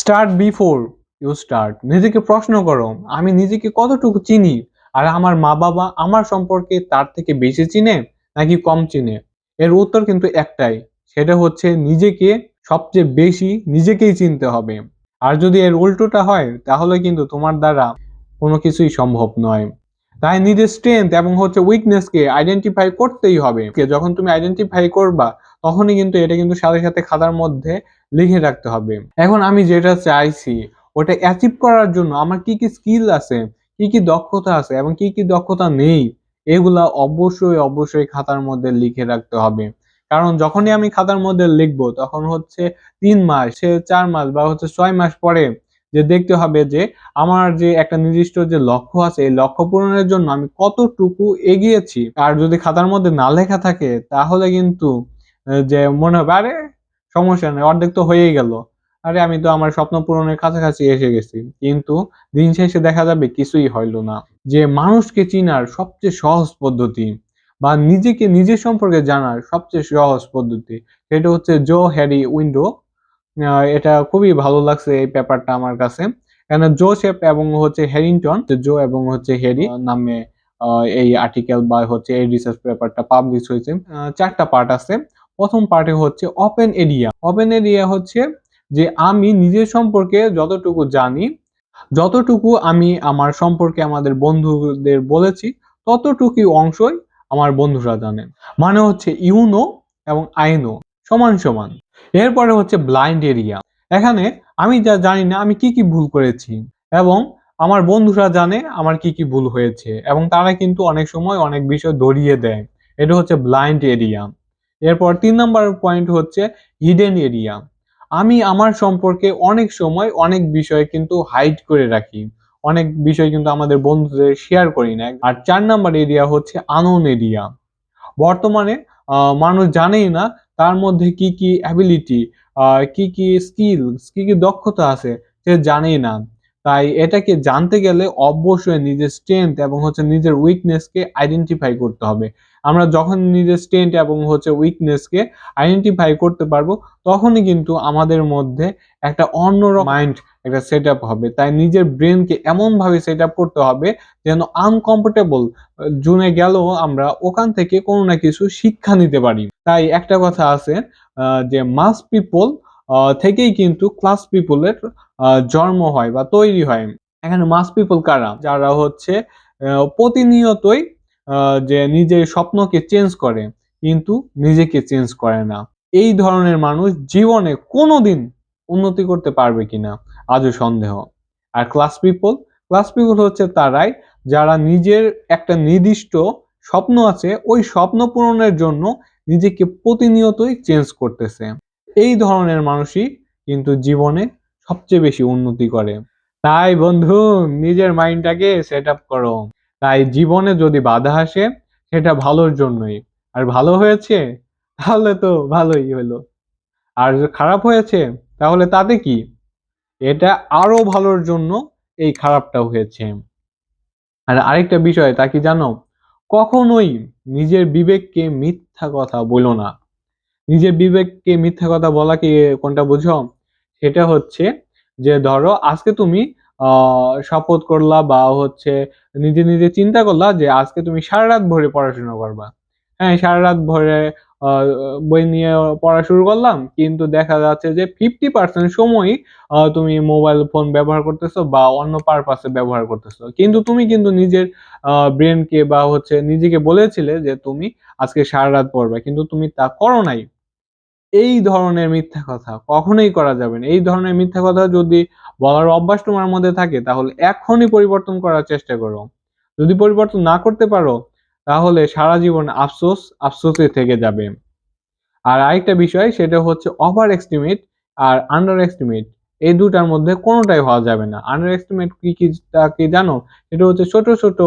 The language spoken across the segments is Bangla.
স্টার্ট বিফোর ইউ স্টার্ট নিজেকে প্রশ্ন করো, আমি নিজেকে কতটুকু চিনি? আর আমার মা বাবা আমার সম্পর্কে তার থেকে বেশি চিনে নাকি কম চিনে? এর উত্তর কিন্তু একটাই, সেটা হচ্ছে নিজেকে সবচেয়ে বেশি নিজেকেই চিনতে হবে। আর যদি এর উল্টোটা হয়, তাহলে কিন্তু তোমার দ্বারা কোনো কিছুই সম্ভব নয়। তাই নিজের স্ট্রেংথ এবং হচ্ছে উইকনেসকে আইডেন্টিফাই করতেই হবে। যখন তুমি আইডেন্টিফাই করবা তখনই কিন্তু এটা কিন্তু সাথে সাথে খাতার মধ্যে লিখে রাখতে হবে। এখন আমি যেটা চাইছি, ওটা অ্যাচিভ করার জন্য আমার কি কি স্কিল আছে, কি কি দক্ষতা আছে এবং কি কি দক্ষতা নেই, এগুলা অবশ্যই অবশ্যই খাতার মধ্যে লিখে রাখতে হবে। কারণ যখনই আমি খাতার মধ্যে লিখব, তখন হচ্ছে তিন মাস, সে চার মাস বা হচ্ছে ছয় মাস পরে যে দেখতে হবে যে আমার যে একটা নির্দিষ্ট যে লক্ষ্য আছে, এই লক্ষ্য পূরণের জন্য আমি কতটুকু এগিয়েছি। আর যদি খাতার মধ্যে না লেখা থাকে, তাহলে কিন্তু যে মনে হবে, আরে, সমস্যা নেই, অর্ধেক তো হয়েই গেল। আরে, আমি তো আমার স্বপ্ন পূরণের কাছাকাছি এসে গেছি। কিন্তু দিন শেষে দেখা যাবে কিছুই হইল না। যে মানুষকে চিনার সবচেয়ে সহজ পদ্ধতি বা নিজেকে নিজের সম্পর্কে জানার সবচেয়ে সহজ পদ্ধতি, সেটা হচ্ছে জো হ্যারি উইন্ডো। এটা খুবই ভালো লাগছে এই পেপারটা আমার কাছে। কেন জোসেফ এবং হচ্ছে হ্যারিংটন জো এবং হচ্ছে হ্যারি নামে এই আর্টিকেল বা হচ্ছে এই রিসার্চ পেপারটা পাবলিশ হয়েছে। চারটা পার্ট আছে। প্রথম পার্টে হচ্ছে ওপেন এরিয়া ওপেন এরিয়া হচ্ছে যে আমি নিজের সম্পর্কে যতটুকু জানি, যতটুকু আমি আমার সম্পর্কে আমাদের বন্ধুদের বলেছি ততটুকু অংশই আমার বন্ধুরা জানেন মানে হচ্ছে ইউনো এবং আইনো সমান সমান। এরপরে হচ্ছে ব্লাইন্ড এরিয়া এখানে আমি যা জানি না, আমি কি কি ভুল করেছি এবং আমার বন্ধুরা জানে আমার কি কি ভুল হয়েছে এবং তারা কিন্তু অনেক সময় অনেক বিষয় ধরিয়ে দেয়। এটা হচ্ছে ব্লাইন্ড এরিয়া এরপর তিন নম্বর পয়েন্ট হচ্ছে হিডেন এরিয়া আমি আমার সম্পর্কে অনেক সময় অনেক বিষয় কিন্তু হাইড করে রাখি। অনেক বিষয় কিন্তু আমাদের বন্ধুদের শেয়ার করি না। আর চার নাম্বার এরিয়া হচ্ছে আনন এরিয়া বর্তমানে মানুষ জানেই না তার মধ্যে কি কি অ্যাবিলিটি কি কি স্কিল কি কি দক্ষতা আছে সে জানেই না। তাই এটাকে জানতে গেলে অবশ্যই নিজের স্ট্রেংথ এবং হচ্ছে নিজের উইকনেসকে আইডেন্টিফাই করতে হবে। আমরা যখন নিজের স্ট্রেংথ এবং হচ্ছে উইকনেসকে আইডেন্টিফাই করতে পারব, তখনই কিন্তু আমাদের মধ্যে একটা অন্যরকম মাইন্ড একটা সেট আপ হবে। তাই নিজের ব্রেনকে এমনভাবে সেট আপ করতে হবে যেন আনকমফোর্টেবল জুনে গেলেও আমরা ওখান থেকে কোনো না কিছু শিক্ষা নিতে পারি। তাই একটা কথা আছে যে মাস পিপল থেকেই কিন্তু ক্লাস পিপলের জন্ম হয় বা তৈরি হয়। এখানে মাস পিপল কারা? যারা হচ্ছে প্রতিনিয়তই যে নিজের স্বপ্নকে চেঞ্জ করে, কিন্তু নিজেকে চেঞ্জ করে না। এই ধরনের মানুষ জীবনে কোনোদিন উন্নতি করতে পারবে কিনা, আজও সন্দেহ। আর ক্লাস পিপল ক্লাস পিপল হচ্ছে তারাই যারা নিজের একটা নির্দিষ্ট স্বপ্ন আছে, ওই স্বপ্ন পূরণের জন্য নিজেকে প্রতিনিয়তই চেঞ্জ করতেছে। এই ধরনের মানুষই কিন্তু জীবনে সবচেয়ে বেশি উন্নতি করে। তাই বন্ধু, নিজের মাইন্ডটাকে সেট আপ করো। তাই জীবনে যদি বাধা আসে, সেটা ভালোর জন্যই। আর ভালো হয়েছে, তাহলে তো ভালোই হলো। আর খারাপ হয়েছে, তাহলে তাতে কি? এটা আরও ভালোর জন্য এই খারাপটা হয়েছে। আর আরেকটা বিষয়, তা কি জানো? কখনোই নিজের বিবেককে মিথ্যা কথা বলো না। নিজের বিবেককে মিথ্যা কথা বলা কি কোনটা বুঝো? সেটা হচ্ছে যে ধরো আজকে তুমি শপথ করলা বা হচ্ছে নিজে নিজে চিন্তা করলা যে আজকে তুমি সারা রাত ভরে পড়াশোনা করবা। হ্যাঁ সারা রাত ভরে বই নিয়ে পড়া শুরু করলাম কিন্তু দেখা যাচ্ছে যে ফিফটি পার্সেন্ট সময়ই আহ, তুমি মোবাইল ফোন ব্যবহার করতেছো বা অন্য পারপাসে ব্যবহার করতেছো। কিন্তু তুমি কিন্তু নিজের ব্রেনকে বা হচ্ছে নিজেকে বলেছিলে যে তুমি আজকে সারা রাত পড়বে কিন্তু তুমি তা করো নাই। এই ধরনের মিথ্যা কথা কখনোই করা যাবে না। এই ধরনের মিথ্যা কথা যদি বলার অভ্যাস তোমার মধ্যে থাকে, তাহলে এখনই পরিবর্তন করার চেষ্টা করো। যদি পরিবর্তন না করতে পারো, তাহলে সারা জীবন আফসোস, আফসোসে থেকে যাবে। আর আরেকটা বিষয়, সেটা হচ্ছে ওভার এস্টিমেট আর আন্ডার এস্টিমেট এই দুটার মধ্যে কোনোটাই হওয়া যাবে না। আন্ডার এস্টিমেট কি কি তা কি জানো? এটা হচ্ছে ছোট ছোট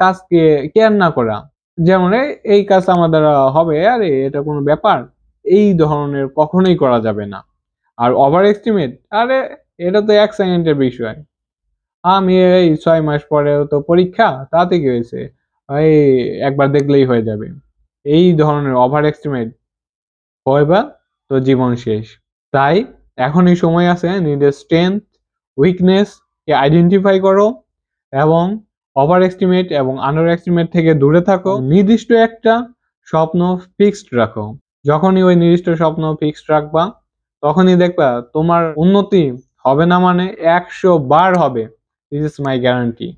কাজকে কেয়ার না করা। যেমন এই কাজ আমার দ্বারা হবে, আরে, এটা কোনো ব্যাপার? এই ধরনের কখনোই করা যাবে না। আর ওভার এস্টিমেট আরে এটা তো এক সেকেন্ডের বিষয়। আমি এই ছয় মাস পরে তো পরীক্ষা, তাতে কি হয়েছে? এই একবার দেখলেই হয়ে যাবে। এই ধরনের ওভার এস্টিমেট হয় বা তো জীবন শেষ। তাই এখনই সময় আছে নিজের স্ট্রেংথ উইকনেস কে আইডেন্টিফাই করো এবং ওভার এস্টিমেট এবং আন্ডার এস্টিমেট থেকে দূরে থাকো। নির্দিষ্ট একটা স্বপ্ন ফিক্সড রাখো। যখনই ওই নির্দিষ্ট স্বপ্ন ফিক্সড রাখবা, তখনই দেখবা তোমার উন্নতি হবে না মানে একশো বার হবে। This is my guarantee